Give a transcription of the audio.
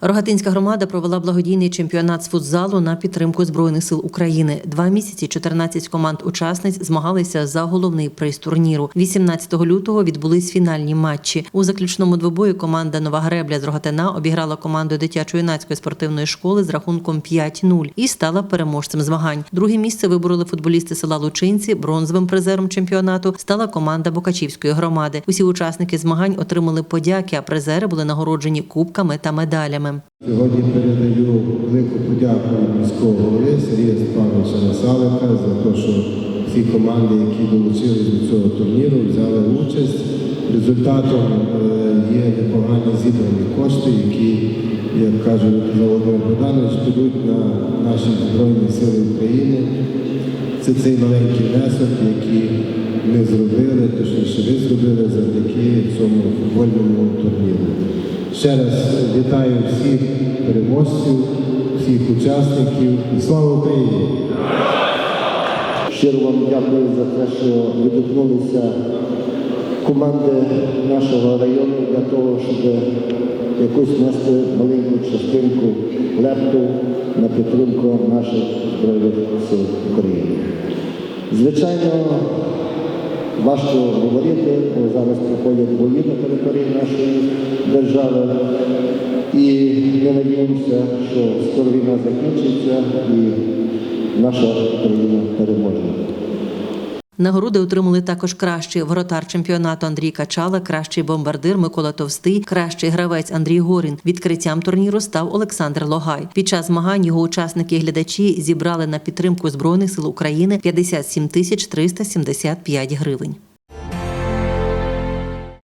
Рогатинська громада провела благодійний чемпіонат з футзалу на підтримку збройних сил України. Два місяці 14 команд-учасниць змагалися за головний приз турніру. 18 лютого відбулись фінальні матчі. У заключному двобої команда Нова Гребля з Рогатина обіграла команду дитячо-юнацької спортивної школи з рахунком 5-0 і стала переможцем змагань. Друге місце вибороли футболісти села Лучинці. Бронзовим призером чемпіонату стала команда Бокачівської громади. Усі учасники змагань отримали подяки, а призери були нагороджені кубками та медалями. Сьогодні передаю велику подяку міського голови Сергія Степановича Насалика за те, що всі команди, які долучились до цього турніру, взяли участь. Результатом е, є непогані зібрані кошти, які, як каже Володимир Богданович, підуть на наші Збройні Сили України. Це цей маленький внесок, який ми зробили, Ще раз вітаю всіх переможців, всіх учасників і слава Україні! Щиро вам дякую за те, що ви доткнулися команди нашого району для того, щоб якусь внести маленьку частинку лепту на підтримку наших Збройних сил України. Звичайно, важко говорити, бо зараз проходять бої на території нашої держави. І ми надіємося, що скоро війна закінчиться і наша країна переможе. Нагороди отримали також кращий воротар чемпіонату Андрій Качала, кращий бомбардир Микола Товстий, кращий гравець Андрій Горін. Відкриттям турніру став Олександр Логай. Під час змагань його учасники і глядачі зібрали на підтримку збройних сил України 57 тисяч 375 гривень.